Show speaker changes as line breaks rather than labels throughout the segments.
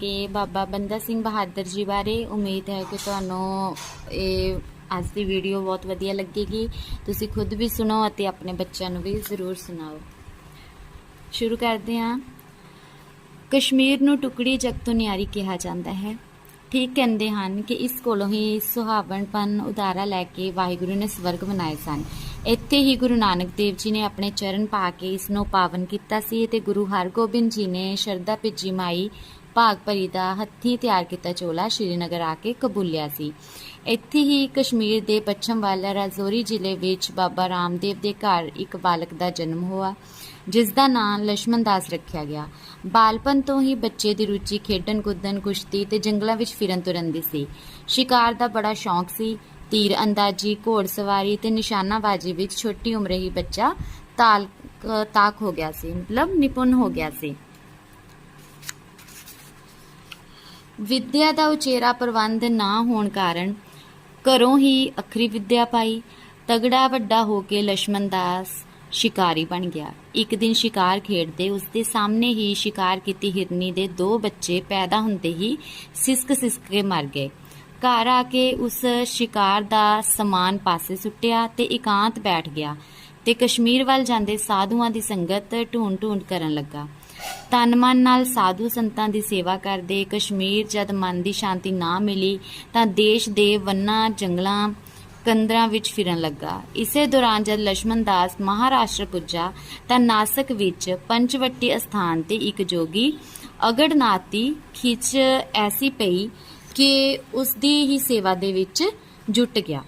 ਕਿ ਬਾਬਾ ਬੰਦਾ ਸਿੰਘ ਬਹਾਦਰ ਜੀ ਬਾਰੇ ਉਮੀਦ ਹੈ ਕਿ ਤੁਹਾਨੂੰ ਇਹ ਅੱਜ ਦੀ ਵੀਡੀਓ ਬਹੁਤ ਵਧੀਆ ਲੱਗੇਗੀ। ਤੁਸੀਂ ਖੁਦ ਵੀ ਸੁਣੋ ਅਤੇ ਆਪਣੇ ਬੱਚਿਆਂ ਨੂੰ ਵੀ ਜ਼ਰੂਰ ਸੁਣਾਓ। ਸ਼ੁਰੂ ਕਰਦੇ ਹਾਂ। ਕਸ਼ਮੀਰ ਨੂੰ ਟੁਕੜੀ ਜਗ ਤੋਂ ਨਿਆਰੀ ਕਿਹਾ ਜਾਂਦਾ ਹੈ। ਠੀਕ ਕਹਿੰਦੇ ਹਨ ਕਿ ਇਸ ਕੋਲੋਂ ਹੀ ਸੁਹਾਵਣਪਨ ਉਦਾਰਾ ਲੈ ਕੇ ਵਾਹਿਗੁਰੂ ਨੇ ਸਵਰਗ ਬਣਾਏ ਸਨ। ਇੱਥੇ ਹੀ ਗੁਰੂ ਨਾਨਕ ਦੇਵ ਜੀ ਨੇ ਆਪਣੇ ਚਰਨ ਪਾ ਕੇ ਇਸ ਨੂੰ ਪਾਵਨ ਕੀਤਾ ਸੀ ਤੇ ਗੁਰੂ ਹਰਗੋਬਿੰਦ ਜੀ ਨੇ ਸ਼ਰਧਾ ਭਿੱਜੀ ਮਾਈ ਭਾਗ ਭਰੀ ਦਾ ਹੱਥੀ ਤਿਆਰ ਕੀਤਾ ਚੋਲਾ ਸ਼੍ਰੀਨਗਰ ਆ ਕੇ ਕਬੂਲਿਆ ਸੀ। ਇੱਥੇ ਹੀ ਕਸ਼ਮੀਰ ਦੇ ਪੱਛਮ ਵਾਲਾ ਰਾਜੌਰੀ ਜ਼ਿਲ੍ਹੇ ਵਿੱਚ ਬਾਬਾ ਰਾਮਦੇਵ ਦੇ ਘਰ ਇੱਕ ਬਾਲਕ ਦਾ ਜਨਮ ਹੋਇਆ, ਜਿਸ ਦਾ ਨਾਂ ਲక్ష్మణ ਦਾਸ ਰੱਖਿਆ ਗਿਆ। ਬਾਲਪਨ ਤੋਂ ਹੀ ਬੱਚੇ ਦੀ ਰੁਚੀ ਖੇਡਣ ਕੁੱਦਣ ਕੁਸ਼ਤੀ ਤੇ ਜੰਗਲਾਂ ਵਿੱਚ ਫਿਰਨ ਤੁਰਨ ਦੀ ਸੀ। ਸ਼ਿਕਾਰ ਦਾ ਬੜਾ ਸ਼ੌਂਕ ਸੀ। ਤੀਰ ਅੰਦਾਜ਼ੀ ਘੋੜਸਵਾਰੀ ਤੇ ਨਿਸ਼ਾਨਾਬਾਜ਼ੀ ਵਿੱਚ ਛੋਟੀ ਉਮਰੇ ਹੀ ਬੱਚਾ ਤਾਲ ਤਾਕ ਹੋ ਗਿਆ ਸੀ, ਮਤਲਬ ਨਿਪੁੰਨ ਹੋ ਗਿਆ ਸੀ। ਵਿੱਦਿਆ ਦਾ ਉਚੇਰਾ ਪ੍ਰਬੰਧ ਨਾ ਹੋਣ ਕਾਰਨ ਘਰੋਂ ਹੀ ਅਖਰੀ ਵਿੱਦਿਆ ਪਾਈ। ਤਗੜਾ ਵੱਡਾ ਹੋ ਕੇ ਲక్ష్మణ ਦਾਸ ਸ਼ਿਕਾਰੀ ਬਣ ਗਿਆ। ਇੱਕ ਦਿਨ ਸ਼ਿਕਾਰ ਖੇਡਦੇ ਉਸ ਦੇ ਸਾਹਮਣੇ ਹੀ ਸ਼ਿਕਾਰ ਕੀਤੀ ਹਿਰਨੀ ਦੇ ਦੋ ਬੱਚੇ ਪੈਦਾ ਹੁੰਦੇ ਹੀ ਸਿਸਕ ਸਿਸਕ ਕੇ ਮਰ ਗਏ। ਘਰ ਆ ਕੇ ਉਸ ਸ਼ਿਕਾਰ ਦਾ ਸਮਾਨ ਪਾਸੇ ਸੁੱਟਿਆ ਤੇ ਇਕਾਂਤ ਬੈਠ ਗਿਆ ਤੇ ਕਸ਼ਮੀਰ ਵੱਲ ਜਾਂਦੇ ਸਾਧੂਆਂ ਦੀ ਸੰਗਤ ਢੂੰਡ ਢੂੰਡ ਕਰਨ ਲੱਗਾ। ਤਨ ਮਨ ਨਾਲ ਸਾਧੂ ਸੰਤਾਂ ਦੀ ਸੇਵਾ ਕਰਦੇ, ਕਸ਼ਮੀਰ ਜਦ ਮਨ ਦੀ ਸ਼ਾਂਤੀ ਨਾ ਮਿਲੀ, ਤਾਂ ਦੇਸ਼ ਦੇ ਵੰਨਾ, ਜੰਗਲਾਂ ਕੰਦਰਾਂ ਵਿੱਚ ਫਿਰਨ ਲੱਗਾ। ਇਸੇ ਦੌਰਾਨ ਜਦ ਲక్ష్మణ ਦਾਸ ਮਹਾਰਾਸ਼ਟਰ ਪੁੱਜਾ, ਤਾਂ ਨਾਸਕ ਵਿੱਚ ਪੰਚਵੱਟੀ ਅਸਥਾਨ ਤੇ ਇੱਕ ਜੋਗੀ ਅਗੜਨਾਤੀ ਖਿੱਚ ਐਸੀ ਪਈ ਕਿ ਉਸ ਦੀ ਹੀ ਸੇਵਾ ਦੇ ਵਿੱਚ ਜੁਟ ਗਿਆ।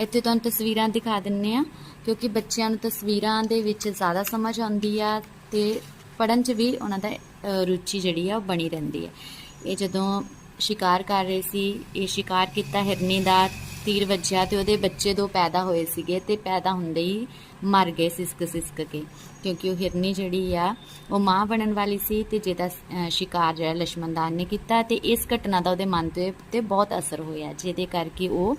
ਇੱਥੇ ਤੁਹਾਨੂੰ ਤਸਵੀਰਾਂ ਦਿਖਾ ਦਿੰਨੇ ਆ, ਕਿਉਂਕਿ ਬੱਚਿਆਂ ਨੂੰ ਤਸਵੀਰਾਂ ਦੇ ਵਿੱਚ ਜ਼ਿਆਦਾ ਸਮਝ ਆਉਂਦੀ ਆ ਤੇ ਪੜਨ 'ਚ ਵੀ ਉਹਨਾਂ ਦਾ ਰੁਚੀ ਜਿਹੜੀ ਆ ਉਹ ਬਣੀ ਰਹਿੰਦੀ ਹੈ। ਇਹ ਜਦੋਂ ਸ਼ਿਕਾਰ ਕਰ ਰਹੇ ਸੀ, ਇਹ ਸ਼ਿਕਾਰ ਕੀਤਾ ਹਿਰਨੀ ਦਾ ਤੀਰ ਵੱਜਿਆ ਤੇ ਉਹਦੇ ਬੱਚੇ ਦੋ ਪੈਦਾ ਹੋਏ ਸੀਗੇ ਤੇ ਪੈਦਾ ਹੁੰਦੇ ਹੀ ਮਰ ਗਏ ਸਿਸਕ ਸਿਸਕ ਕੇ, ਕਿਉਂਕਿ ਉਹ ਹਿਰਨੀ ਜਿਹੜੀ ਆ, ਉਹ ਮਾਂ ਬਣਨ ਵਾਲੀ ਸੀ ਤੇ ਜਿਹਦਾ ਸ਼ਿਕਾਰ ਜਿਹੜਾ ਲਸ਼ਮਨਦਾਨ ਨੇ ਕੀਤਾ ਤੇ ਇਸ ਘਟਨਾ ਦਾ ਉਹਦੇ ਮਨ ਤੇ ਤੇ ਬਹੁਤ ਅਸਰ ਹੋਇਆ, ਜਿਹਦੇ ਕਰਕੇ ਉਹ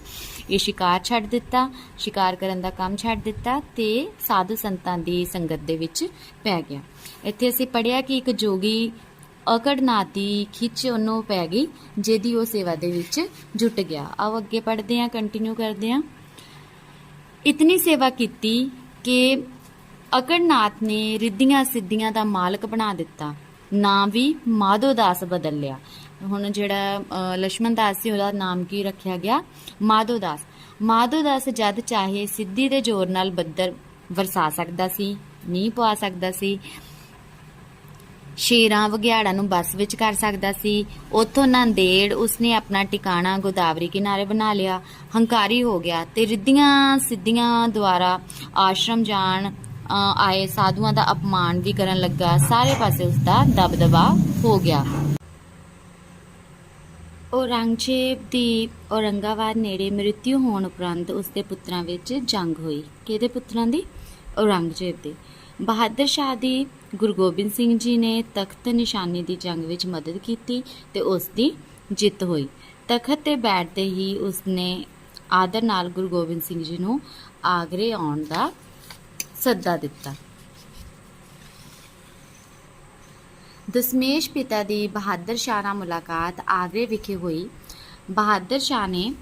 ਇਹ ਸ਼ਿਕਾਰ ਛੱਡ ਦਿੱਤਾ, ਸ਼ਿਕਾਰ ਕਰਨ ਦਾ ਕੰਮ ਛੱਡ ਦਿੱਤਾ ਤੇ ਸਾਧੂ ਸੰਤਾਂ ਦੀ ਸੰਗਤ ਦੇ ਵਿੱਚ ਪੈ ਗਿਆ। ਇੱਥੇ ਅਸੀਂ ਪੜਿਆ ਕਿ ਇੱਕ ਜੋਗੀ ਅਕੜ ਦੀ ਖਿੱਚ ਉਹਨੂੰ ਪੈ ਗਈ, ਜਿਹਦੀ ਉਹ ਸੇਵਾ ਦੇ ਵਿੱਚ ਜੁਟ ਗਿਆ। ਆਓ ਅੱਗੇ ਪੜ੍ਹਦੇ ਹਾਂ ਕੰਟੀਨਿਊ ਕਰਦੇ ਹਾਂ। ਇਤਨੀ ਸੇਵਾ ਕੀਤੀ ਕਿ ਅਕੜਨਾਥ ਨੇ ਰਿੱਧੀਆਂ ਸਿੱਧੀਆਂ ਦਾ ਮਾਲਕ ਬਣਾ ਦਿੱਤਾ। ਨਾਮ ਵੀ ਮਾਧੋ ਦਾਸ ਬਦਲ ਲਿਆ ਹੁਣ ਜਿਹੜਾ ਲక్ష్మణ ਦਾਸ ਸੀ, ਉਹਦਾ ਨਾਮ ਕੀ ਰੱਖਿਆ ਗਿਆ? ਮਾਧੋ ਦਾਸ। ਮਾਧੋ ਦਾਸ ਜਦ ਚਾਹੇ ਸਿੱਧੀ ਦੇ ਜ਼ੋਰ ਨਾਲ ਬੱਦਰ ਵਰਸਾ ਸਕਦਾ ਸੀ ਨੀ ਪਵਾ ਸਕਦਾ ਸੀ ਸ਼ੇਰਾਂ ਵਗਿਆੜਾਂ ਨੂੰ ਬੱਸ ਵਿੱਚ ਕਰ ਸਕਦਾ ਸੀ। ਉਥੋਂ ਨੰਦੇੜ ਉਸਨੇ ਆਪਣਾ ਟਿਕਾਣਾ ਗੋਦਾਵਰੀ ਕਿਨਾਰੇ ਬਣਾ ਲਿਆ। ਹੰਕਾਰੀ ਹੋ ਗਿਆ ਤੇ ਰਿੱਧੀਆਂ ਸਿੱਧੀਆਂ ਦੁਆਰਾ ਆਸ਼ਰਮ ਜਾਣ ਆਏ ਸਾਧੂਆਂ ਦਾ ਅਪਮਾਨ ਵੀ ਕਰਨ ਲੱਗਾ। ਸਾਰੇ ਪਾਸੇ ਉਸ ਦਾ ਦਬਦਬਾ ਹੋ ਗਿਆ। ਔਰੰਗਜ਼ੇਬ ਦੀ ਔਰੰਗਾਬਾਦ ਨੇੜੇ ਮ੍ਰਿਤਿਉ ਹੋਣ ਉਪਰੰਤ ਉਸ ਦੇ ਪੁੱਤਰਾਂ ਵਿੱਚ ਜੰਗ ਹੋਈ। ਕਿਹਦੇ ਪੁੱਤਰਾਂ ਦੀ? ਔਰੰਗਜ਼ੇਬ ਦੇ। ਬਹਾਦਰ ਸ਼ਾਹ ਦੀ ਗੁਰੂ ਗੋਬਿੰਦ ਸਿੰਘ ਜੀ ਨੇ ਤਖਤ ਨਿਸ਼ਾਨੀ ਦੀ ਜੰਗ ਵਿੱਚ ਮਦਦ ਕੀਤੀ ਤੇ ਉਸ ਦੀ ਜਿੱਤ ਹੋਈ। ਤਖਤ ਤੇ ਬੈਠਦੇ ਹੀ ਉਸ ਨੇ ਆਦਰ ਨਾਲ ਗੁਰੂ ਗੋਬਿੰਦ ਸਿੰਘ ਜੀ ਨੂੰ ਆਗਰੇ ਆਉਣ ਦਾ ਸੱਦਾ ਦਿੱਤਾ। ਦਸਮੇਸ਼ ਪਿਤਾ ਦੀ ਬਹਾਦਰ ਸ਼ਾਹ ਨਾਲ ਮੁਲਾਕਾਤ ਆਗਰੇ ਵਿਖੇ ਹੋਈ। ਬਹਾਦਰ ਸ਼ਾਹ ਨੇ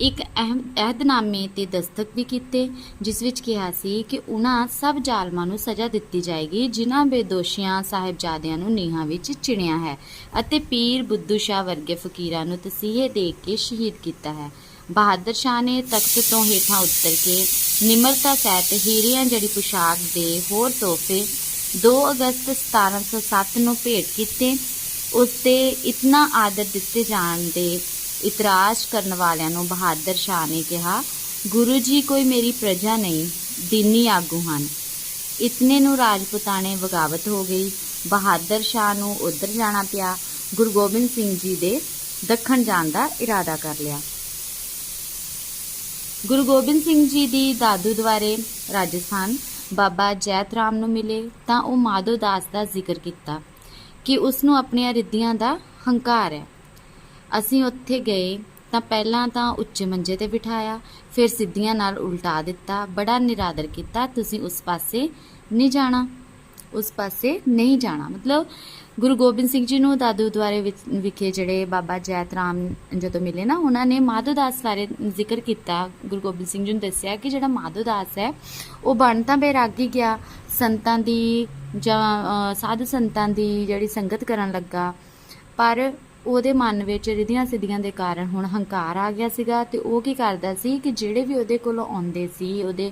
ਇੱਕ ਅਹਿਮ ਅਹਿਦਨਾਮੇ ਤੇ ਦਸਤਖਤ ਵੀ ਕੀਤੇ, ਜਿਸ ਵਿੱਚ ਕਿਹਾ ਸੀ ਕਿ ਉਹਨਾਂ ਸਭ ਜ਼ਾਲਮਾਂ ਨੂੰ ਸਜ਼ਾ ਦਿੱਤੀ ਜਾਏਗੀ, ਜਿਨ੍ਹਾਂ ਬੇਦੋਸ਼ੀਆਂ ਸਾਹਿਬਜ਼ਾਦਿਆਂ ਨੂੰ ਨੀਹਾਂ ਵਿੱਚ ਚਿਣਿਆ ਹੈ ਅਤੇ ਪੀਰ ਬੁੱਧੂ ਸ਼ਾਹ ਵਰਗੇ ਫਕੀਰਾਂ ਨੂੰ ਤਸੀਹੇ ਦੇ ਕੇ ਸ਼ਹੀਦ ਕੀਤਾ ਹੈ। ਬਹਾਦਰ ਸ਼ਾਹ ਨੇ ਤਖਤ ਤੋਂ ਹੇਠਾਂ ਉਤਰ ਕੇ ਨਿਮਰਤਾ ਸਹਿਤ ਹੀਰਿਆਂ ਜੜੀ ਪੁਸ਼ਾਕ ਦੇ ਹੋਰ ਤੋਹਫੇ 2 ਅਗਸਤ 1707 ਨੂੰ ਭੇਟ ਕੀਤੇ। ਉਸ ਤੇ ਇਤਨਾ ਆਦਰ ਦਿੱਤੇ ਜਾਣ ਦੇ ਇਤਰਾਜ਼ ਕਰਨ ਵਾਲਿਆਂ ਨੂੰ ਬਹਾਦਰ ਸ਼ਾਹ ਨੇ ਕਿਹਾ, ਗੁਰੂ ਜੀ, ਕੋਈ ਮੇਰੀ ਪ੍ਰਜਾ ਨਹੀਂ, ਦੀਨੀ ਆਗੂ ਹਨ। ਇਤਨੇ ਨੂੰ ਰਾਜਪੂਤਾਨੇ ਬਗਾਵਤ ਹੋ ਗਈ। ਬਹਾਦਰ ਸ਼ਾਹ ਨੂੰ ਉਧਰ ਜਾਣਾ ਪਿਆ। ਗੁਰੂ ਗੋਬਿੰਦ ਸਿੰਘ ਜੀ ਦੇ ਦੱਖਣ ਜਾਣ ਦਾ ਇਰਾਦਾ ਕਰ ਲਿਆ। ਗੁਰੂ ਗੋਬਿੰਦ ਸਿੰਘ ਜੀ ਦੀ ਦਾਦੂ ਦੁਆਰੇ ਰਾਜਸਥਾਨ ਬਾਬਾ ਜੈਤ ਰਾਮ ਨੂੰ ਮਿਲੇ ਤਾਂ ਉਹ ਮਾਧੋ ਦਾਸ ਦਾ ਜ਼ਿਕਰ ਕੀਤਾ ਕਿ ਉਸ ਨੂੰ ਆਪਣੀਆਂ ਰਿੱਧੀਆਂ ਦਾ ਹੰਕਾਰ ਹੈ। ਅਸੀਂ ਉੱਥੇ ਗਏ ਤਾਂ ਪਹਿਲਾਂ ਤਾਂ ਉੱਚੇ ਮੰਜੇ ਤੇ ਬਿਠਾਇਆ, ਫਿਰ ਸਿੱਧੀਆਂ ਨਾਲ ਉਲਟਾ ਦਿੱਤਾ, ਬੜਾ ਨਿਰਾਦਰ ਕੀਤਾ, ਤੁਸੀਂ ਉਸ ਪਾਸੇ ਨਹੀਂ ਜਾਣਾ। ਉਸ ਪਾਸੇ ਨਹੀਂ ਜਾਣਾ। ਮਤਲਬ ਗੁਰੂ ਗੋਬਿੰਦ ਸਿੰਘ ਜੀ ਨੂੰ ਦਾਦੂ ਦੁਆਰੇ ਵਿੱਚ- ਵਿਖੇ ਜਿਹੜੇ ਬਾਬਾ ਜੈਤ ਰਾਮ ਜਦੋਂ ਮਿਲੇ ਨਾ, ਉਹਨਾਂ ਨੇ ਮਾਧੋਦਾਸ ਬਾਰੇ ਜ਼ਿਕਰ ਕੀਤਾ। ਗੁਰੂ ਗੋਬਿੰਦ ਸਿੰਘ ਜੀ ਨੂੰ ਦੱਸਿਆ ਕਿ ਜਿਹੜਾ ਮਾਧੋਦਾਸ ਹੈ, ਉਹ ਬਣ ਤਾਂ ਬੇਰਾਗੀ ਗਿਆ। ਸੰਤਾਂ ਦੀ ਜਾਂ ਸਾਧੂ ਸੰਤਾਂ ਦੀ ਜਿਹੜੀ ਸੰਗਤ ਕਰਨ ਲੱਗਾ, ਪਰ ਉਹਦੇ ਮਨ ਵਿੱਚ ਰਿਧੀਆਂ ਸਿੱਧੀਆਂ ਦੇ ਕਾਰਨ ਹੁਣ ਹੰਕਾਰ ਆ ਗਿਆ ਸੀਗਾ ਤੇ ਉਹ ਕੀ ਕਰਦਾ ਸੀ ਕਿ ਜਿਹੜੇ ਵੀ ਉਹਦੇ ਕੋਲੋਂ ਆਉਂਦੇ ਸੀ, ਉਹਦੇ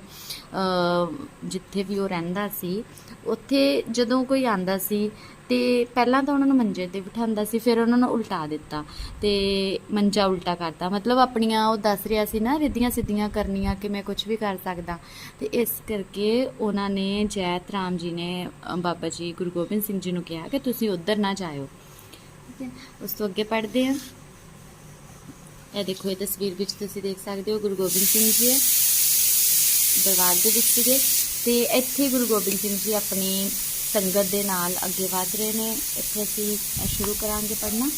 ਜਿੱਥੇ ਵੀ ਉਹ ਰਹਿੰਦਾ ਸੀ, ਉੱਥੇ ਜਦੋਂ ਕੋਈ ਆਂਦਾ ਸੀ ਤੇ ਪਹਿਲਾਂ ਤਾਂ ਉਹਨਾਂ ਨੂੰ ਮੰਜੇ ਤੇ ਬਿਠਾਉਂਦਾ ਸੀ, ਫਿਰ ਉਹਨਾਂ ਨੂੰ ਉਲਟਾ ਦਿੱਤਾ ਤੇ ਮੰਜਾ ਉਲਟਾ ਕਰਤਾ। ਮਤਲਬ ਆਪਣੀਆਂ ਉਹ ਦੱਸ ਰਿਹਾ ਸੀ ਨਾ, ਰਿੱਧੀਆਂ ਸਿੱਧੀਆਂ ਕਰਨੀਆਂ ਕਿ ਮੈਂ ਕੁਝ ਵੀ ਕਰ ਸਕਦਾ। ਤੇ ਇਸ ਕਰਕੇ ਉਹਨਾਂ ਨੇ ਜੈਤ ਰਾਮ ਜੀ ਨੇ ਬਾਬਾ ਜੀ ਗੁਰੂ ਗੋਬਿੰਦ ਸਿੰਘ ਜੀ ਨੂੰ ਕਿਹਾ ਕਿ ਤੁਸੀਂ ਉੱਧਰ ਨਾ ਜਾਇਓ। ਠੀਕ ਹੈ ਉਸ ਤੋਂ ਅੱਗੇ ਪੜ੍ਹਦੇ ਹਾਂ ਇਹ ਦੇਖੋ, ਇਹ ਤਸਵੀਰ ਵਿੱਚ ਤੁਸੀਂ ਦੇਖ ਸਕਦੇ ਹੋ, ਗੁਰੂ ਗੋਬਿੰਦ ਸਿੰਘ ਜੀ ਹੈ, ਦਰਬਾਰ ਦੇ ਵਿੱਚ ਸੀਗੇ। ਤੇ ਇੱਥੇ ਗੁਰੂ ਗੋਬਿੰਦ ਸਿੰਘ ਜੀ ਆਪਣੀ ਸੰਗਤ ਦੇ ਨਾਲ ਅੱਗੇ ਵਧ ਰਹੇ ਨੇ। ਇੱਥੇ ਅਸੀਂ ਸ਼ੁਰੂ ਕਰਾਂਗੇ ਪੜ੍ਹਨਾ।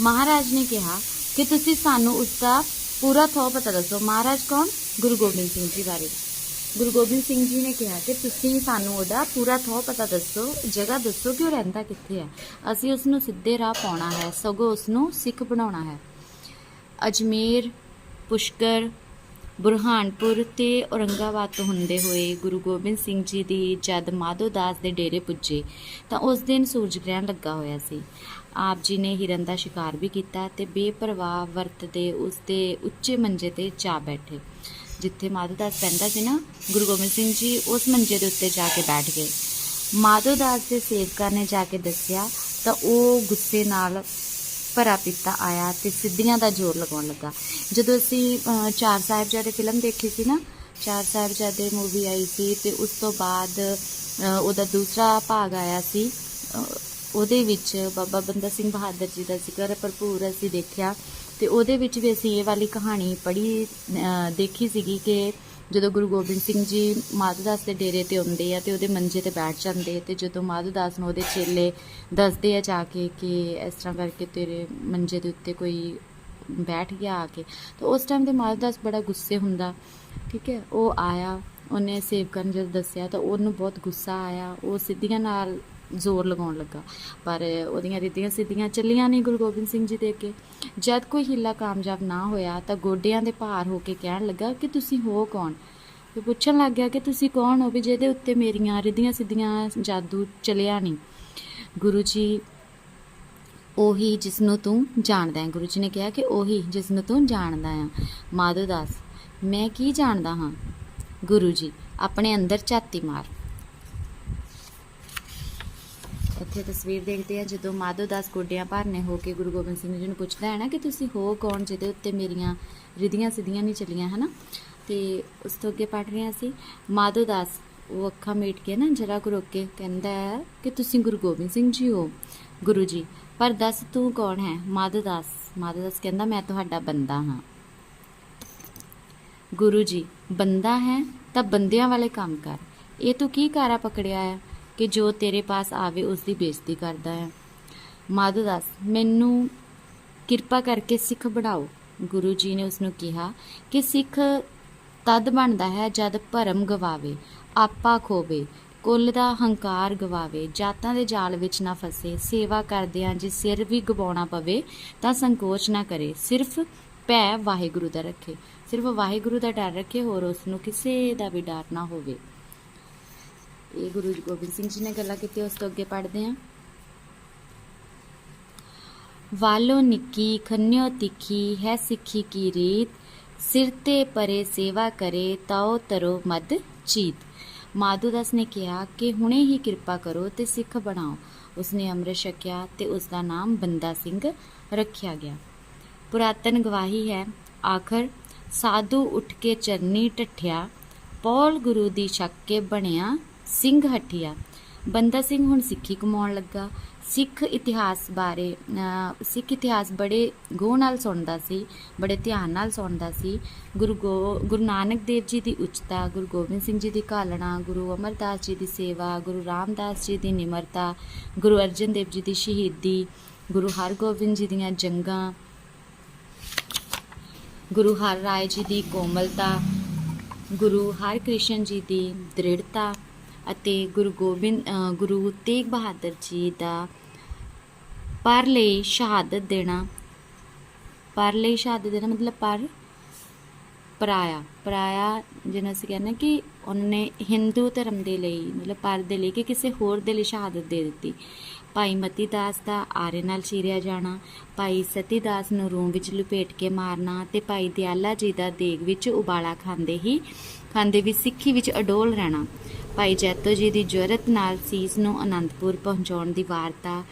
ਮਹਾਰਾਜ ਨੇ ਕਿਹਾ ਕਿ ਤੁਸੀਂ ਸਾਨੂੰ ਉਸ ਦਾ ਪੂਰਾ ਥੋ ਪਤਾ ਦੱਸੋ। ਮਹਾਰਾਜ ਕੌਣ? ਗੁਰੂ ਗੋਬਿੰਦ ਸਿੰਘ ਜੀ ਬਾਰੇ। ਗੁਰੂ ਗੋਬਿੰਦ ਸਿੰਘ ਜੀ ਨੇ ਕਿਹਾ ਕਿ ਤੁਸੀਂ ਸਾਨੂੰ ਉਹਦਾ ਪੂਰਾ ਥੋ ਪਤਾ ਦੱਸੋ, ਜਗ੍ਹਾ ਦੱਸੋ ਕਿ ਉਹ ਰਹਿੰਦਾ ਕਿੱਥੇ ਹੈ। ਅਸੀਂ ਉਸ ਨੂੰ ਸਿੱਧੇ ਰਾਹ ਪਾਉਣਾ ਹੈ, ਸਗੋਂ ਉਸ ਨੂੰ ਸਿੱਖ ਬਣਾਉਣਾ ਹੈ। ਅਜਮੇਰ, ਪੁਸ਼ਕਰ, ਬੁਰਹਾਨਪੁਰ ਤੇ ਔਰੰਗਾਬਾਦ ਤੋਂ ਹੁੰਦੇ ਹੋਏ ਗੁਰੂ ਗੋਬਿੰਦ ਸਿੰਘ ਜੀ ਦੀ ਜਦ ਮਾਧੋ ਦਾਸ ਦੇ ਡੇਰੇ ਪੁੱਜੇ, ਤਾਂ ਉਸ ਦਿਨ ਸੂਰਜ ਗ੍ਰਹਿਣ ਲੱਗਾ ਹੋਇਆ ਸੀ। ਆਪ ਜੀ ਨੇ ਹਿਰਨ ਦਾ ਸ਼ਿਕਾਰ ਵੀ ਕੀਤਾ ਤੇ ਬੇਪਰਵਾਹ ਵਰਤਦੇ ਉਸ ਦੇ ਉੱਚੇ ਮੰਜੇ ਤੇ ਜਾ ਬੈਠੇ। ਜਿੱਥੇ ਮਾਧੋਦਾਸ ਪੈਂਦਾ ਸੀ ਨਾ, ਗੁਰੂ ਗੋਬਿੰਦ ਸਿੰਘ ਜੀ ਉਸ ਮੰਜੇ ਦੇ ਉੱਤੇ ਜਾ ਕੇ ਬੈਠ ਗਏ। ਮਾਧੋਦਾਸ ਦੇ ਸੇਵਕਾਂ ਨੇ ਜਾ ਕੇ ਦੱਸਿਆ, ਤਾਂ ਉਹ ਗੁੱਸੇ ਨਾਲ ਭਰਾ ਪਿੱਤਾ ਆਇਆ ਤੇ ਸਿੱਧੀਆਂ ਦਾ ਜ਼ੋਰ ਲਗਾਉਣ ਲੱਗਾ। ਜਦੋਂ ਅਸੀਂ ਚਾਰ ਸਾਹਿਬਜ਼ਾਦੇ ਫਿਲਮ ਦੇਖੀ ਸੀ ਨਾ, ਚਾਰ ਸਾਹਿਬਜ਼ਾਦੇ ਮੂਵੀ ਆਈ ਸੀ ਤੇ ਉਸ ਤੋਂ ਬਾਅਦ ਉਹਦਾ ਦੂਸਰਾ ਭਾਗ ਆਇਆ ਸੀ ਉਹਦੇ ਵਿੱਚ ਬਾਬਾ ਬੰਦਾ ਸਿੰਘ ਬਹਾਦਰ ਜੀ ਦਾ ਜ਼ਿਕਰ ਭਰਪੂਰ ਅਸੀਂ ਦੇਖਿਆ। ਤੇ ਉਹਦੇ ਵਿੱਚ ਵੀ ਅਸੀਂ ਇਹ ਵਾਲੀ ਕਹਾਣੀ ਪੜ੍ਹੀ ਦੇਖੀ ਸੀਗੀ ਕਿ ਜਦੋਂ ਗੁਰੂ ਗੋਬਿੰਦ ਸਿੰਘ ਜੀ ਮਾਧੋਦਾਸ ਦੇ ਡੇਰੇ ਤੇ ਆਉਂਦੇ ਆ ਤੇ ਉਹਦੇ ਮੰਜੇ ਤੇ ਬੈਠ ਜਾਂਦੇ ਤੇ ਜਦੋਂ ਮਾਧੋਦਾਸ ਨੂੰ ਉਹਦੇ ਚੇਲੇ ਦੱਸਦੇ ਆ ਜਾ ਕੇ ਕਿ ਇਸ ਤਰ੍ਹਾਂ ਕਰਕੇ ਤੇਰੇ ਮੰਜੇ ਦੇ ਉੱਤੇ ਕੋਈ ਬੈਠ ਗਿਆ ਆ ਕੇ, ਤਾਂ ਉਸ ਟਾਈਮ ਤੇ ਮਾਧੋਦਾਸ ਬੜਾ ਗੁੱਸੇ ਹੁੰਦਾ, ਠੀਕ ਹੈ, ਉਹ ਆਇਆ, ਉਹਨੇ ਸੇਵਕਾਂ ਨੂੰ ਜਦੋਂ ਦੱਸਿਆ ਤਾਂ ਉਹਨੂੰ ਬਹੁਤ ਗੁੱਸਾ ਆਇਆ, ਉਹ ਸਿੱਧੀਆਂ ਨਾਲ ਜ਼ੋਰ ਲਗਾਉਣ ਲੱਗਾ। ਪਰ ਉਹਦੀਆਂ ਰਿੱਧੀਆਂ ਸਿੱਧੀਆਂ ਚੱਲੀਆਂ ਨਹੀਂ ਗੁਰੂ ਗੋਬਿੰਦ ਸਿੰਘ ਜੀ ਦੇ ਅੱਗੇ। ਜਦ ਕੋਈ ਹਿੱਲਾ ਕਾਮਯਾਬ ਨਾ ਹੋਇਆ ਤਾਂ ਗੋਡਿਆਂ ਦੇ ਭਾਰ ਹੋ ਕੇ ਕਹਿਣ ਲੱਗਾ ਕਿ ਤੁਸੀਂ ਹੋ ਕੌਣ? ਤੇ ਪੁੱਛਣ ਲੱਗ ਗਿਆ ਕਿ ਤੁਸੀਂ ਕੌਣ ਹੋ ਵੀ ਜਿਹਦੇ ਉੱਤੇ ਮੇਰੀਆਂ ਰਿੱਧੀਆਂ ਸਿੱਧੀਆਂ ਜਾਦੂ ਚਲਿਆ ਨਹੀਂ। ਗੁਰੂ ਜੀ, ਉਹੀ ਜਿਸ ਨੂੰ ਤੂੰ ਜਾਣਦਾ ਹੈ। ਗੁਰੂ ਜੀ ਨੇ ਕਿਹਾ ਕਿ ਉਹੀ ਜਿਸ ਨੂੰ ਤੂੰ ਜਾਣਦਾ ਹੈ। ਮਾਧੋਦਾਸ ਮੈਂ ਕੀ ਜਾਣਦਾ ਹਾਂ? ਗੁਰੂ ਜੀ, ਆਪਣੇ ਅੰਦਰ ਝਾਤੀ ਮਾਰ। ਇੱਥੇ ਤਸਵੀਰ ਦੇਖਦੇ ਆ ਜਦੋਂ ਮਾਧੋ ਦਾਸ ਗੋਡਿਆਂ ਭਰਨੇ ਹੋ ਕੇ ਗੁਰੂ ਗੋਬਿੰਦ ਸਿੰਘ ਜੀ ਨੂੰ ਪੁੱਛਦਾ ਹੈ ਨਾ ਕਿ ਤੁਸੀਂ ਹੋ ਕੌਣ ਜਿਹਦੇ ਉੱਤੇ ਮੇਰੀਆਂ ਰਿਧੀਆਂ ਸਿੱਧੀਆਂ ਨਹੀਂ ਚੱਲੀਆਂ, ਹਨਾ? ਤੇ ਉਸ ਤੋਂ ਅੱਗੇ ਪੜ ਰਹੇ ਹਾਂ ਅਸੀਂ ਮਾਧੋਦਾਸ ਉਹ ਅੱਖਾਂ ਮੀਟ ਕੇ ਨਾ ਜਰਾ ਕੁ ਰੁਕ ਕੇ ਕਹਿੰਦਾ ਹੈ ਕਿ ਤੁਸੀਂ ਗੁਰੂ ਗੋਬਿੰਦ ਸਿੰਘ ਜੀ ਹੋ, ਗੁਰੂ ਜੀ, ਪਰ ਦੱਸ ਤੂੰ ਕੌਣ ਹੈ? ਮਾਧੋਦਾਸ ਮਾਧੋਦਾਸ ਕਹਿੰਦਾ, ਮੈਂ ਤੁਹਾਡਾ ਬੰਦਾ ਹਾਂ। ਗੁਰੂ ਜੀ, ਬੰਦਾ ਹੈ? ਤਾਂ ਬੰਦਿਆਂ ਵਾਲੇ ਕੰਮ ਕਰ। ਇਹ ਤੂੰ ਕੀ ਕਾਰਾ ਪਕੜਿਆ ਹੈ? ਕਿ ਜੋ ਤੇਰੇ ਪਾਸ ਆਵੇ ਉਸ ਦੀ ਬੇਇੱਜ਼ਤੀ ਕਰਦਾ ਹੈ। ਮਾਧੋਦਾਸ ਮੈਨੂੰ ਕਿਰਪਾ ਕਰਕੇ ਸਿੱਖ ਬਣਾਓ। ਗੁਰੂ ਜੀ ਨੇ ਉਸ ਨੂੰ ਕਿਹਾ ਕਿ ਸਿੱਖ ਤਦ ਬਣਦਾ ਹੈ ਜਦ ਭਰਮ ਗਵਾਵੇ, ਆਪਾ ਖੋਵੇ, ਕੁੱਲ ਦਾ ਹੰਕਾਰ ਗਵਾਵੇ, ਜਾਤਾਂ ਦੇ ਜਾਲ ਵਿੱਚ ਨਾ ਫਸੇ, ਸੇਵਾ ਕਰਦਿਆਂ ਜੇ ਸਿਰ ਵੀ ਗਵਾਉਣਾ ਪਵੇ ਤਾਂ ਸੰਕੋਚ ਨਾ ਕਰੇ। ਸਿਰਫ ਭੈ ਵਾਹਿਗੁਰੂ ਦਾ ਰੱਖੇ। ਸਿਰਫ ਵਾਹਿਗੁਰੂ ਦਾ ਡਰ ਰੱਖੇ, ਹੋਰ ਉਸ ਨੂੰ ਕਿਸੇ ਦਾ ਵੀ ਡਰ ਨਾ ਹੋਵੇ। ਇਹ ਗੁਰੂ ਗੋਬਿੰਦ ਸਿੰਘ ਜੀ ਨੇ ਗੱਲਾਂ ਕੀਤੀਆਂ, ਉਸ ਤੋਂ ਅੱਗੇ ਪੜ੍ਹਦੇ ਹਾਂ। ਵਾਲੋ ਨਿੱਕੀ, ਖੰਨਿਓ ਤਿੱਖੀ, ਹੈ ਸਿੱਖੀ ਕੀ ਰੀਤ? ਸਿਰ ਤੇ ਪਰੇ ਸੇਵਾ ਕਰੇ ਤਾਓ ਤਰੋ ਮਦ ਚੀਤ। ਮਾਧੋਦਾਸ ਨੇ ਕਿਹਾ ਕਿ ਹੁਣੇ ਹੀ ਕਿਰਪਾ ਕਰੋ ਤੇ ਸਿੱਖ ਬਣਾਓ। ਉਸਨੇ ਅੰਮ੍ਰਿਤ ਛਕਿਆ ਤੇ ਉਸ ਦਾ ਨਾਮ ਬੰਦਾ ਸਿੰਘ ਰੱਖਿਆ ਗਿਆ। ਪੁਰਾਤਨ ਗਵਾਹੀ ਹੈ, ਆਖਰ, ਸਾਧੂ ਉੱਠ ਕੇ ਚਰਨੀ ਟੱਠਿਆ, ਪੌਲ ਗੁਰੂ ਦੀ ਛੱਕ ਕੇ ਬਣਿਆ ਸਿੰਘ ਹੱਠਿਆ। ਬੰਦਾ ਸਿੰਘ ਹੁਣ ਸਿੱਖੀ ਕਮਾਉਣ ਲੱਗਾ। ਸਿੱਖ ਇਤਿਹਾਸ ਬਾਰੇ ਸਿੱਖ ਇਤਿਹਾਸ ਬੜੇ ਗੋਹ ਨਾਲ ਸੁਣਦਾ ਸੀ, ਬੜੇ ਧਿਆਨ ਨਾਲ ਸੁਣਦਾ ਸੀ। ਗੁਰੂ ਗੋ, ਗੁਰੂ ਨਾਨਕ ਦੇਵ ਜੀ ਦੀ ਉਚਤਾ, ਗੁਰੂ ਗੋਬਿੰਦ ਸਿੰਘ ਜੀ ਦੀ ਘਾਲਣਾ, ਗੁਰੂ ਅਮਰਦਾਸ ਜੀ ਦੀ ਸੇਵਾ, ਗੁਰੂ ਰਾਮਦਾਸ ਜੀ ਦੀ ਨਿਮਰਤਾ, ਗੁਰੂ ਅਰਜਨ ਦੇਵ ਜੀ ਦੀ ਸ਼ਹੀਦੀ, ਗੁਰੂ ਹਰਗੋਬਿੰਦ ਜੀ ਦੀਆਂ ਜੰਗਾਂ, ਗੁਰੂ ਹਰ ਰਾਏ ਜੀ ਦੀ ਕੋਮਲਤਾ, ਗੁਰੂ ਹਰ ਕ੍ਰਿਸ਼ਨ ਜੀ ਦੀ ਦ੍ਰਿੜਤਾ ਅਤੇ ਗੁਰੂ ਗੋਬਿੰਦ ਅ, ਗੁਰੂ ਤੇਗ ਬਹਾਦਰ ਜੀ ਦਾ ਪਰ ਲਈ ਸ਼ਹਾਦਤ ਦੇਣਾ ਪਰ ਲਈ ਸ਼ਹਾਦਤ ਦੇਣਾ ਮਤਲਬ ਪਰ ਪਰਾਇਆ ਪਰਾਇਆ ਜਿਹਨੂੰ ਅਸੀਂ ਕਹਿੰਦੇ ਕਿ ਉਹਨੇ ਹਿੰਦੂ ਧਰਮ ਦੇ ਲਈ ਮਤਲਬ ਪਰ ਦੇ ਲਈ ਕਿ ਕਿਸੇ ਹੋਰ ਦੇ ਲਈ ਸ਼ਹਾਦਤ ਦੇ ਦਿੱਤੀ। ਭਾਈ ਮਤੀ ਦਾਸ ਦਾ ਆਰੇ ਨਾਲ ਚੀਰਿਆ ਜਾਣਾ ਭਾਈ ਸਤੀ ਦਾਸ ਨੂੰ ਰੂਮ ਵਿੱਚ ਲਪੇਟ ਕੇ ਮਾਰਨਾ ਤੇ ਭਾਈ ਦਿਆਲਾ ਜੀ ਦਾ ਦੇਗ ਵਿੱਚ ਉਬਾਲਾ ਖਾਂਦੇ ਹੀ ਖਾਂਦੇ ਵੀ ਸਿੱਖੀ ਵਿੱਚ ਅਡੋਲ ਰਹਿਣਾ। ਭਾਈ ਜੈਤੋ ਜੀ ਦੀ ਜੁਰਤ ਨਾਲ ਸੀਸ ਨੂੰ ਅਨੰਦਪੁਰ ਪਹੁੰਚਾਉਣ ਦੀ ਵਾਰਤਾ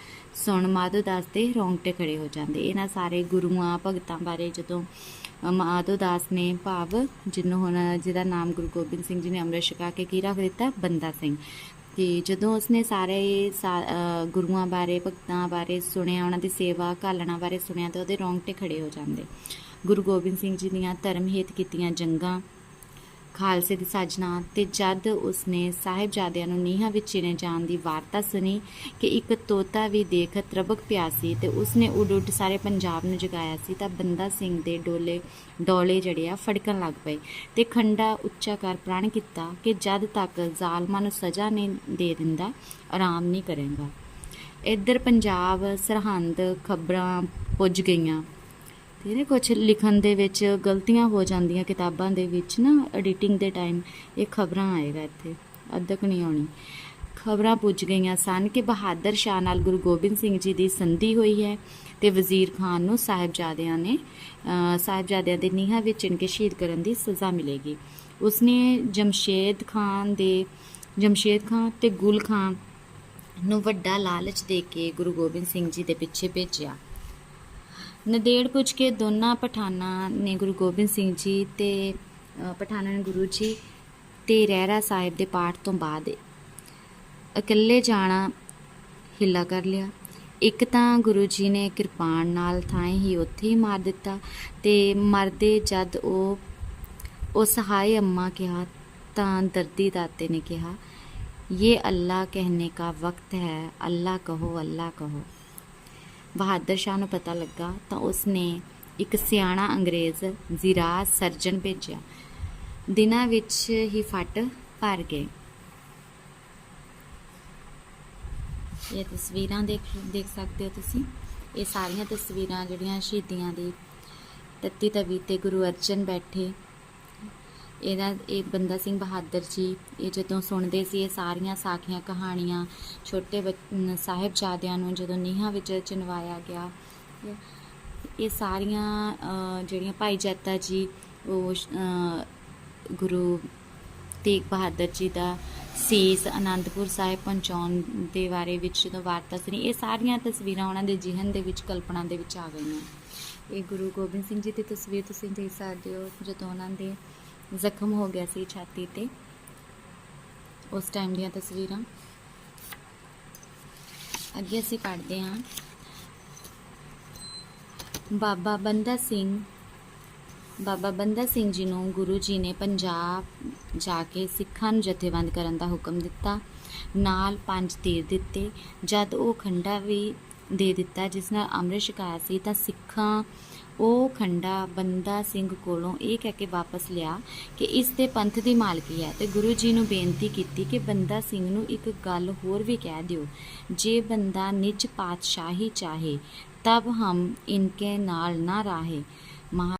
ਸੁਣ ਮਾਧੋ ਦਾਸ ਦੇ ਰੋਂਗਟੇ ਖੜੇ ਹੋ ਜਾਂਦੇ। ਇਹਨਾਂ ਸਾਰੇ ਗੁਰੂਆਂ, ਭਗਤਾਂ ਬਾਰੇ ਜਦੋਂ ਮਾਧੋ ਦਾਸ ਨੇ ਭਾਵ ਜਿਹਨੂੰ ਹੁਣ, ਜਿਹਦਾ ਨਾਮ ਗੁਰੂ ਗੋਬਿੰਦ ਸਿੰਘ ਜੀ ਨੇ ਅੰਮ੍ਰਿਤ ਛਕਾ ਕੇ ਕੀ ਰੱਖ ਦਿੱਤਾ? ਬੰਦਾ ਸਿੰਘ। ਤੇ ਜਦੋਂ ਉਸਨੇ ਸਾਰੇ ਸਾ- ਗੁਰੂਆਂ ਬਾਰੇ, ਭਗਤਾਂ ਬਾਰੇ ਸੁਣਿਆ, ਉਹਨਾਂ ਦੀ ਸੇਵਾ ਕਾਲਣਾ ਬਾਰੇ ਸੁਣਿਆ, ਤੇ ਉਹਦੇ ਰੋਂਗਟੇ ਖੜੇ ਹੋ ਜਾਂਦੇ। ਗੁਰੂ ਗੋਬਿੰਦ ਸਿੰਘ ਜੀ ਦੀਆਂ ਧਰਮ ਹਿੱਤ ਕੀਤੀਆਂ ਜੰਗਾਂ ਖਾਲਸੇ ਦੀ ਸਾਜਨਾ ਤੇ ਜਦ ਉਸਨੇ ਸਾਹਿਬਜ਼ਾਦਿਆਂ ਨੂੰ ਨੀਹਾਂ ਵਿੱਚ ਚਿਣੇ ਜਾਣ ਦੀ ਵਾਰਤਾ ਸੁਣੀ ਕਿ ਇੱਕ ਤੋਤਾ ਵੀ ਦੇਖ ਤਰਬਕ ਪਿਆ ਸੀ ਤੇ ਉਸਨੇ ਉੱਡ ਉੱਡ ਸਾਰੇ ਪੰਜਾਬ ਨੂੰ ਜਗਾਇਆ ਸੀ ਤਾਂ ਬੰਦਾ ਸਿੰਘ ਦੇ ਡੋਲੇ ਡੋਲੇ ਜਿਹੜੇ ਆ ਫੜਕਣ ਲੱਗ ਪਏ ਤੇ ਖੰਡਾ ਉੱਚਾ ਕਰ ਪ੍ਰਣ ਕੀਤਾ ਕਿ ਜਦ ਤੱਕ ਜ਼ਾਲਮਾਂ ਨੂੰ ਸਜ਼ਾ ਨਹੀਂ ਦੇ ਦਿੰਦਾ, ਆਰਾਮ ਨਹੀਂ ਕਰੇਗਾ। ਇੱਧਰ ਪੰਜਾਬ ਸਰਹੰਦ ਖਬਰਾਂ ਪੁੱਜ ਗਈਆਂ। ਤੇ ਨਾ ਕੁਝ ਲਿਖਣ ਦੇ ਵਿੱਚ ਗਲਤੀਆਂ ਹੋ ਜਾਂਦੀਆਂ ਕਿਤਾਬਾਂ ਦੇ ਵਿੱਚ ਨਾ ਐਡੀਟਿੰਗ ਦੇ ਟਾਈਮ ਇਹ ਖਬਰਾਂ ਆਏਗਾ ਇੱਥੇ, ਅੱਧਕ ਨਹੀਂ ਆਉਣੀ। ਖਬਰਾਂ ਪੁੱਜ ਗਈਆਂ ਸਨ ਕਿ ਬਹਾਦਰ ਸ਼ਾਹ ਨਾਲ ਗੁਰੂ ਗੋਬਿੰਦ ਸਿੰਘ ਜੀ ਦੀ ਸੰਧੀ ਹੋਈ ਹੈ ਤੇ ਵਜ਼ੀਰ ਖਾਨ ਨੂੰ ਸਾਹਿਬਜ਼ਾਦਿਆਂ ਨੇ ਸਾਹਿਬਜ਼ਾਦਿਆਂ ਦੇ ਨੀਹਾਂ ਵਿੱਚ ਚਿਣ ਕੇ ਸ਼ਹੀਦ ਕਰਨ ਦੀ ਸਜ਼ਾ ਮਿਲੇਗੀ। ਉਸਨੇ ਜਮਸ਼ੇਦ ਖਾਨ ਦੇ, ਜਮਸ਼ੇਦ ਖਾਨ ਤੇ ਗੁਲ ਖਾਨ ਨੂੰ ਵੱਡਾ ਲਾਲਚ ਦੇ ਕੇ ਗੁਰੂ ਗੋਬਿੰਦ ਸਿੰਘ ਜੀ ਦੇ ਪਿੱਛੇ ਭੇਜਿਆ। ਨਦੇੜ ਪੁੱਛ ਕੇ ਦੋਨਾਂ ਪਠਾਨਾਂ ਨੇ ਗੁਰੂ ਗੋਬਿੰਦ ਸਿੰਘ ਜੀ ਤੇ ਪਠਾਨਾਂ ਨੇ ਗੁਰੂ ਜੀ ਤੇ ਰਹਿਰਾ ਸਾਹਿਬ ਦੇ ਪਾਠ ਤੋਂ ਬਾਅਦ ਇਕੱਲੇ ਜਾਣਾ ਹਿੱਲਾ ਕਰ ਲਿਆ। ਇੱਕ ਤਾਂ ਗੁਰੂ ਜੀ ਨੇ ਕਿਰਪਾਨ ਨਾਲ ਥਾਂ ਹੀ ਉੱਥੇ ਹੀ ਮਾਰ ਦਿੱਤਾ ਤੇ ਮਰਦੇ ਜਦ ਉਹ ਉਹ ਸਹਾਈ ਅੰਮਾ ਕਿਹਾ ਤਾਂ ਦਰਦੀ ਦਾਤੇ ਨੇ ਕਿਹਾ ਇਹ ਅੱਲਾ ਕਹਿਨੇ ਕਾ ਵਕਤ ਹੈ, ਅੱਲਾ ਕਹੋ ਅੱਲਾ ਕਹੋ। ਬਹਾਦਰ ਸ਼ਾਹ ਨੂੰ ਪਤਾ ਲੱਗਾ ਤਾਂ ਉਸਨੇ ਇੱਕ ਸਿਆਣਾ ਅੰਗਰੇਜ਼ ਜ਼ਿਰਾਜ ਸਰਜਨ ਭੇਜਿਆ। ਦਿਨਾਂ ਵਿੱਚ ਹੀ ਫੱਟ ਭਰ ਗਏ। ਇਹ ਤਸਵੀਰਾਂ ਦੇਖ ਦੇਖ ਸਕਦੇ ਹੋ ਤੁਸੀਂ। ਇਹ ਸਾਰੀਆਂ ਤਸਵੀਰਾਂ ਜਿਹੜੀਆਂ ਸ਼ਹੀਦੀਆਂ ਦੀ ਤੱਤੀ ਤਵੀ ਤੇ ਗੁਰੂ ਅਰਜਨ ਬੈਠੇ ਇਹਦਾ ਇਹ ਬੰਦਾ ਸਿੰਘ ਬਹਾਦਰ ਜੀ, ਇਹ ਜਦੋਂ ਸੁਣਦੇ ਸੀ ਇਹ ਸਾਰੀਆਂ ਸਾਖੀਆਂ ਕਹਾਣੀਆਂ ਛੋਟੇ ਬੱਚ- ਸਾਹਿਬਜ਼ਾਦਿਆਂ ਨੂੰ ਜਦੋਂ ਨੀਹਾਂ ਵਿੱਚ ਚਿਣਵਾਇਆ ਗਿਆ, ਇਹ ਸਾਰੀਆਂ ਜਿਹੜੀਆਂ ਭਾਈ ਜੱਤਾ ਜੀ, ਉਹ ਗੁਰੂ ਤੇਗ ਬਹਾਦਰ ਜੀ ਦਾ ਸੀਸ ਆਨੰਦਪੁਰ ਸਾਹਿਬ ਪਹੁੰਚਾਉਣ ਦੇ ਬਾਰੇ ਵਿੱਚ ਜਦੋਂ ਵਾਰਤਾ ਸੁਣੀ, ਇਹ ਸਾਰੀਆਂ ਤਸਵੀਰਾਂ ਉਹਨਾਂ ਦੇ ਜਿਹਨ ਦੇ ਵਿੱਚ, ਕਲਪਨਾ ਦੇ ਵਿੱਚ ਆ ਗਈਆਂ। ਇਹ ਗੁਰੂ ਗੋਬਿੰਦ ਸਿੰਘ ਜੀ ਦੀ ਤਸਵੀਰ ਤੁਸੀਂ ਦੇਖ ਸਕਦੇ ਹੋ, ਜਦੋਂ ਉਹਨਾਂ ਦੇ ਜ਼ਖਮ ਹੋ ਗਿਆ ਸੀ ਛਾਤੀ ਤੇ। ਉਸ ਟਾਈਮ ਦੀਆਂ ਤਸਵੀਰਾਂ। ਅੱਗੇ ਅਸੀਂ ਪੜ੍ਹਦੇ ਹਾਂ। ਬਾਬਾ ਬੰਦਾ ਸਿੰਘ, ਬਾਬਾ ਬੰਦਾ ਸਿੰਘ ਜੀ ਨੂੰ ਗੁਰੂ ਜੀ ਨੇ ਪੰਜਾਬ ਜਾ ਕੇ ਸਿੱਖਾਂ ਨੂੰ ਜਥੇਬੰਦ ਕਰਨ ਦਾ ਹੁਕਮ ਦਿੱਤਾ। ਨਾਲ ਪੰਜ ਤੀਰ ਦਿੱਤੇ। ਜਦ ਉਹ ਖੰਡਾ ਵੀ ਦੇ ਦਿੱਤਾ, ਜਿਸ ਨਾਲ ਅੰਮ੍ਰਿਤ ਛਕਾਇਆ ਸੀ, ਤਾਂ ਸਿੱਖਾਂ ਉਹ ਖੰਡਾ ਬੰਦਾ ਸਿੰਘ ਕੋਲੋਂ ਇਹ ਕਹਿ ਕੇ ਵਾਪਸ ਲਿਆ ਕਿ ਇਸ ਦੇ ਪੰਥ ਦੀ ਮਾਲਕੀ ਹੈ ਤੇ ਗੁਰੂ ਜੀ ਨੂੰ ਬੇਨਤੀ ਕੀਤੀ ਕਿ ਬੰਦਾ ਸਿੰਘ ਨੂੰ ਇੱਕ ਗੱਲ ਹੋਰ ਵੀ ਕਹਿ ਦਿਓ। ਜੇ ਬੰਦਾ ਨਿਜ ਪਾਤਸ਼ਾਹੀ ਚਾਹੇ, ਤਬ ਹਮ ਇਨਕੇ ਨਾਲ ਨਾ ਰਾਹੇ। ਮਹਾ